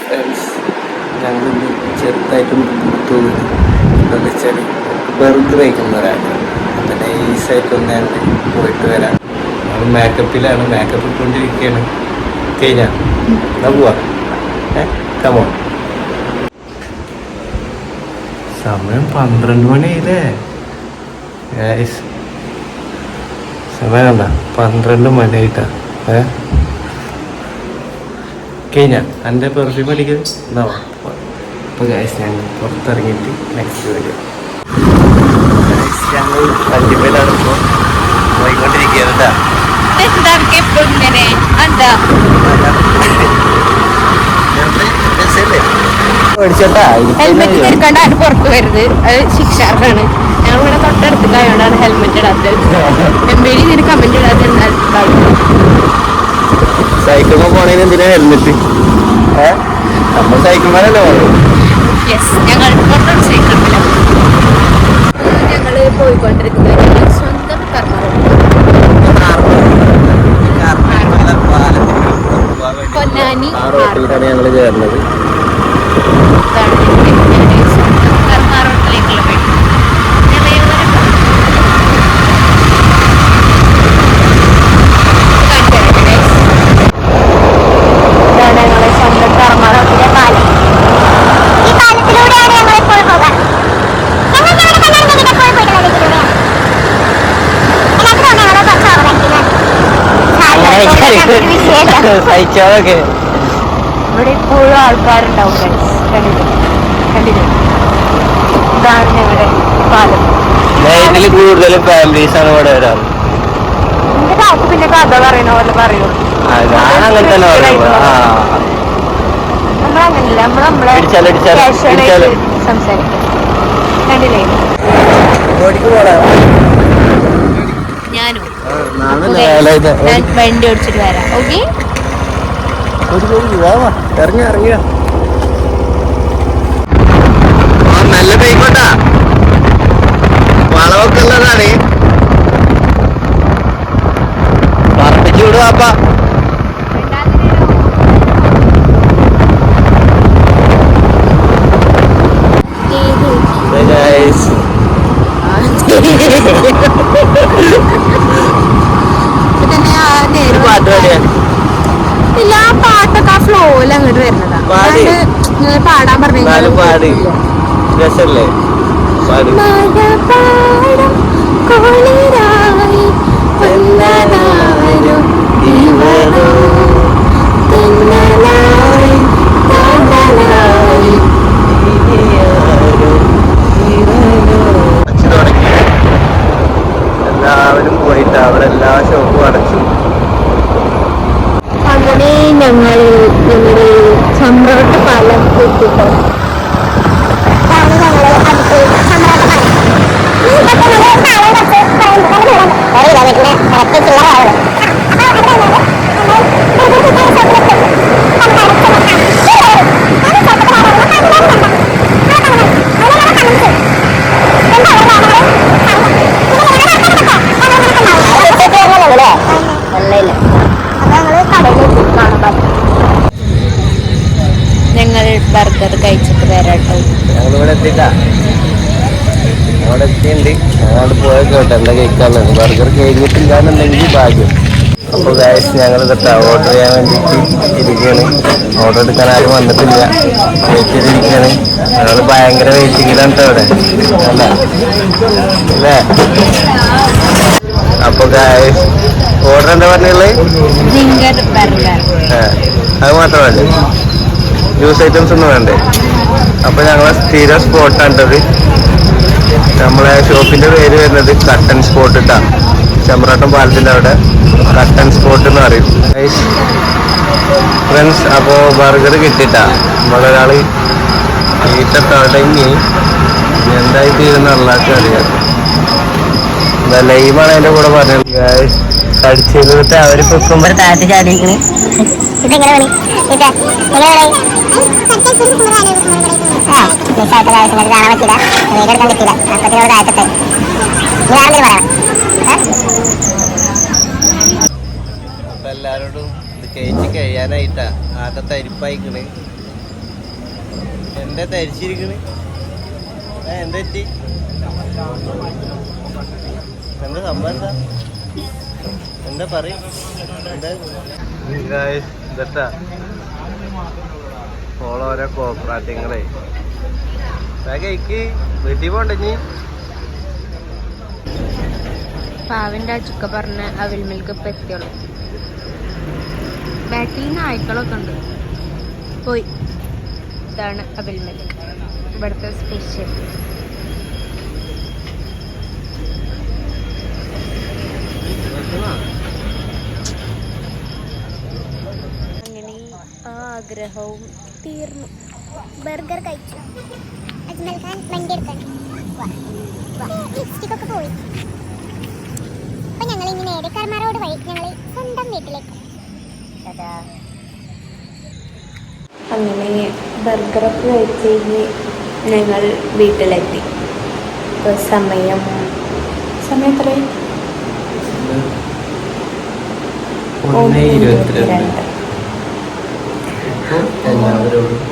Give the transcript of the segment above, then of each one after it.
Friends ചെറുതായിട്ടൊന്ന് തോന്നുന്നു എന്താണെന്ന് വെച്ചാൽ ബർഗർ കഴിക്കുന്നവരാണ് അപ്പം നൈസായിട്ടൊന്ന് ഞങ്ങൾ പോയിട്ട് വരാം ഞങ്ങൾ മേക്കപ്പിലാണ് മേക്കപ്പ് ഇട്ടുകൊണ്ടിരിക്കുകയാണ് കഴിഞ്ഞാൽ എന്നാ പോവാ കമോ സമയം പന്ത്രണ്ട് മണിയില്ലേ സമയം കണ്ട പന്ത്രണ്ട് മണിയായിട്ടാ. ഏ? കഴിഞ്ഞ എന്റെ പെർഫ്യൂം അടിക്കുന്നത് എന്നാവാം അപ്പോൾ ഗൈസ് ഞങ്ങൾ പുറത്തിറങ്ങിയിട്ട് നെക്സ്റ്റ് വരും ഞങ്ങൾ വണ്ടിമേലാണ് ഇപ്പോൾ ഹെൽമെറ്റ് പുറത്ത് അത് ശിക്ഷാർഹാണ് ഹെൽമെറ്റ് ഇടാത്തത്. കമന്റ് ഇടാത്ത സൈക്കിളിൽ പോണേന് എന്തിനാ ഹെൽമെറ്റ്? നമ്മൾ സൈക്കിൾമാരല്ലേ ഞങ്ങൾ പോയിക്കൊണ്ടിരിക്കുന്നത് ഞങ്ങളുടെ സ്വന്തം കർമ്മ പൊന്നാനി ആ റോട്ടിലേക്കാണ് ഞങ്ങൾ ചേർന്നത് ഇതാണ് ഞങ്ങളുടെ സ്വന്തം കർമ്മ റോട്ടിലേക്കുള്ള വഴി ഞങ്ങൾ ഇതുവരെ കാണിച്ചു തരാം guys. ഇതാണ് ഞങ്ങളുടെ സ്വന്തം കർമ്മ റോട്ടിലെ പാലം ഈ പാലത്തിലൂടെയാണ് ഞങ്ങൾ ഇപ്പോൾ പോകാറ് ഞങ്ങൾ ഞങ്ങളുടെ കല്യാണം കഴിഞ്ഞിട്ട് എപ്പോഴും പോയിട്ടുള്ളത് ഇതിലൂടെയാണ് എല്ലാത്തിനും ഞങ്ങൾ കുറച്ച് ഓവർടേക്കിംഗ് സഹിച്ചോതൊക്കെ ഇവിടെ ഇപ്പോഴും ആൾക്കാരുണ്ടാവും. കണ്ടില്ലേ? കണ്ടില്ലേ? ഇതാണ് ഞങ്ങളുടെ പാലം. ഇതിൽ കൂടുതലും ഫാമിലീസ് ആണ് ഇവിടെ വരാറ്. എന്റെ കാക്കു പിന്നെ കഥ പറയുന്ന പോലെ പറയൂ. അങ്ങനെ തന്നെ ആ. നമ്മളങ്ങനല്ല. നമ്മൾ നമ്മളെ സംസാരിക്കും. കണ്ടില്ലേ? വണ്ടി ഓടിച്ചിട്ട് വരാം. ഓക്കെ ഇറങ്ങി ഇറങ്ങിയ നല്ല കൈക്കോട്ടാ. വളവൊക്കെ ഉള്ളതാണ്. പറപ്പിച്ചു വിടുക അപ്പ ഫ്ലോയിൽ അങ്ങോട്ട് വരുന്നതാ. പാടാൻ പറഞ്ഞു പാടി. രസല്ലേ? പാടി. എല്ലാവരും പോയിട്ട് അവിടെ എല്ലാ ഷോപ്പും അടച്ചു. അങ്ങനെ ഞങ്ങൾ നമ്മുടെ പാലം പാലം എത്തിട്ടോ ഞങ്ങൾ വരാട്ടോ. ഞങ്ങളിവിടെ എത്തിട്ടാ അവിടെ എത്തിയിട്ടുണ്ട് ഞങ്ങളവിടെ പോയേക്കോട്ടെ എന്താ കഴിക്കാനുള്ളത് ബർഗർ കഴിഞ്ഞിട്ടില്ല എന്നുണ്ടെങ്കിൽ ഭാഗ്യം. അപ്പോൾ ഗായസ് ഞങ്ങൾ ഇതൊക്കെ ഓർഡർ ചെയ്യാൻ വേണ്ടിയിട്ട് ഇരിക്കുകയാണ് ഓർഡർ എടുക്കാൻ ആരും വന്നിട്ടില്ല. വെയിറ്റ് ചെയ്തിരിക്കുകയാണ് ഞങ്ങൾ ഭയങ്കര വെയിറ്റിങ്ങിലാണ് കേട്ടോ അവിടെ. അല്ല? അല്ലേ? അപ്പോൾ ഗായസ് ഓർഡർ എന്താ പറഞ്ഞുള്ളത് അത് മാത്രമല്ലേ ജ്യൂസ് ഐറ്റംസ് ഒന്നും വേണ്ടേ? അപ്പൊ ഞങ്ങളെ സ്ഥിര സ്പോട്ടാണ്ടത് നമ്മളെ ഷോപ്പിന്റെ പേര് വരുന്നത് കട്ടൻ സ്പോട്ട് ഇട്ടാ ചെമ്പ്രാട്ടം പാലത്തിന്റെ അവിടെ കട്ടൻ സ്പോട്ട് എന്ന് പറയും. ഫ്രണ്ട്സ് അപ്പോൾ ബർഗർ കിട്ടിട്ടാ. നമ്മളൊരാൾ ഈട്ട തുടങ്ങി എന്തായി തീരുന്ന അറിയാം. ലൈമാണ് അതിന്റെ കൂടെ പറഞ്ഞത്. കടിച്ചിരുന്നിട്ട് അവർ പൊക്കുമ്പോ താഴ്ത്തി ചാടിക്കണേ അപ്പൊ എല്ലാരോടും ഇത് കഴിച്ച് കഴിയാനായിട്ടാ ആകെ തരിപ്പായിക്കണ്. എന്താ തരിച്ചിരിക്കണ്? ഏ, എന്താ പറ്റി? എന്താ സംഭവം എന്താ? എന്താ പറയും? ഇതട്ടാ ഓളോരോ കോപ്പറാറ്റിങ്ങളെ വേഗയ്ക്ക് വീട്ടിൽ പോണ്ടേ നീ പാവിന്റെ അച്ചുക്ക പറഞ്ഞ അവിൽ മിൽക്ക് ഇപ്പം എത്തിയുള്ളൂ ബാക്കിൽ നായ്ക്കളൊക്കെ ഉണ്ട്. പോയി. ഇതാണ് അവിൽ മിൽക്ക്. ഇവിടുത്തെ സ്പെഷ്യൽ അങ്ങനെ ആ ആഗ്രഹവും തീർന്നു. ബർഗർ കഴിച്ചു. അജ്മൽ ഖാൻ വണ്ടി എടുക്കാൻ. ലിപ്സ്റ്റിക് ഒക്കെ പോയി. അപ്പൊ ഞങ്ങൾ ഇനി നേരെ കർമാറോട് വഴി ഞങ്ങൾ സ്വന്തം വീട്ടിലേക്ക്. അങ്ങനെ ബർഗറൊക്കെ കഴിച്ച് കഴിഞ്ഞ് ഞങ്ങൾ വീട്ടിലെത്തി. ഇപ്പോൾ സമയം സമയം എത്രയായി? ഒന്ന് ഇരുപത്തിരണ്ട്. എല്ലാവരോടും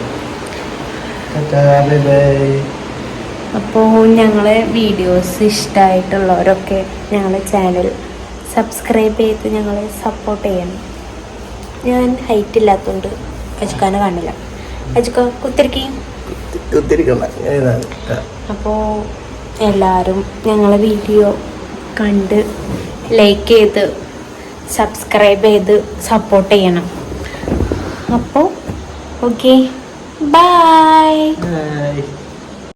അപ്പോൾ ഞങ്ങളെ വീഡിയോസ് ഇഷ്ടമായിട്ടുള്ളവരൊക്കെ ഞങ്ങളെ ചാനൽ സബ്സ്ക്രൈബ് ചെയ്ത് ഞങ്ങളെ സപ്പോർട്ട് ചെയ്യണം. ഞാൻ ഹൈറ്റ് ഇല്ലാത്തതുകൊണ്ട് അജുക്കാനെ കാണില്ല. അജുക്ക കുത്തിരിക്കും. അപ്പോൾ എല്ലാവരും ഞങ്ങളെ വീഡിയോ കണ്ട് ലൈക്ക് ചെയ്ത് സബ്സ്ക്രൈബ് ചെയ്ത് സപ്പോർട്ട് ചെയ്യണം. അപ്പോൾ ഓക്കെ ബൈ.